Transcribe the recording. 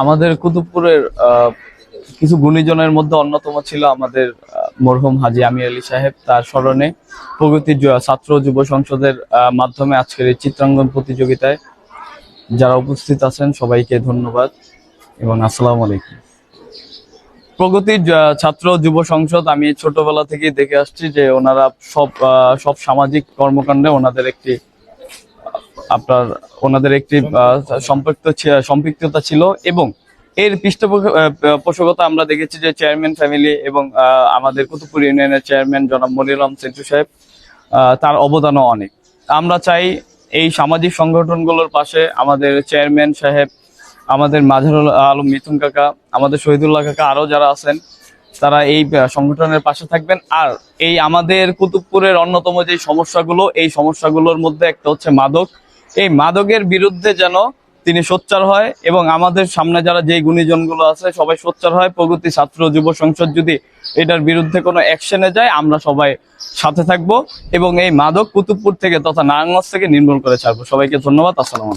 আমাদের কুতুবপুরের কিছু গুণীজনের মধ্যে অন্যতম ছিল আমাদের মরহুম হাজি আমির আলী সাহেব। তার স্মরণে প্রগতি ছাত্র যুব সংসদের মাধ্যমে আজকের এই চিত্রাঙ্গন প্রতিযোগিতায় যারা উপস্থিত আছেন, সবাইকে ধন্যবাদ এবং আসসালামু আলাইকুম। প্রগতি ছাত্র যুব সংসদ, আমি ছোটবেলা থেকেই দেখে আসছি যে ওনারা সব সব সামাজিক কর্মকাণ্ডে ওনাদের একটি আপনার ওনাদের একটি সম্পৃক্ত সম্পৃক্ততা ছিল এবং এর পৃষ্ঠপোষকতা আমরা দেখেছি যে চেয়ারম্যান ফ্যামিলি এবং আমাদের কুতুবপুর ইউনিয়নের চেয়ারম্যান জনাব মনিরাম সেন্টু সাহেব তার অবদানও অনেক। আমরা চাই এই সামাজিক সংগঠনগুলোর পাশে আমাদের চেয়ারম্যান সাহেব, আমাদের মাঝারুল আলম মিথুন কাকা, আমাদের শহীদুল্লাহ কাকা আরও যারা আছেন, তারা এই সংগঠনের পাশে থাকবেন। আর এই আমাদের কুতুবপুরের অন্যতম যে সমস্যাগুলো, এই সমস্যাগুলোর মধ্যে একটা হচ্ছে মাদক। এই মাদকের বিরুদ্ধে যেন তিনি সোচ্চার হয় এবং আমাদের সামনে যারা যেই গুণীজনগুলো আছে সবাই সোচ্চার হয়, প্রগতি ছাত্র যুব সংসদ যদি এটার বিরুদ্ধে কোনো অ্যাকশনে যায়, আমরা সবাই সাথে থাকব এবং এই মাদক কুতুবপুর থেকে তথা নারায়ণগঞ্জ থেকে নির্মূল করে ছাড়বো। সবাইকে ধন্যবাদ, আসসালাম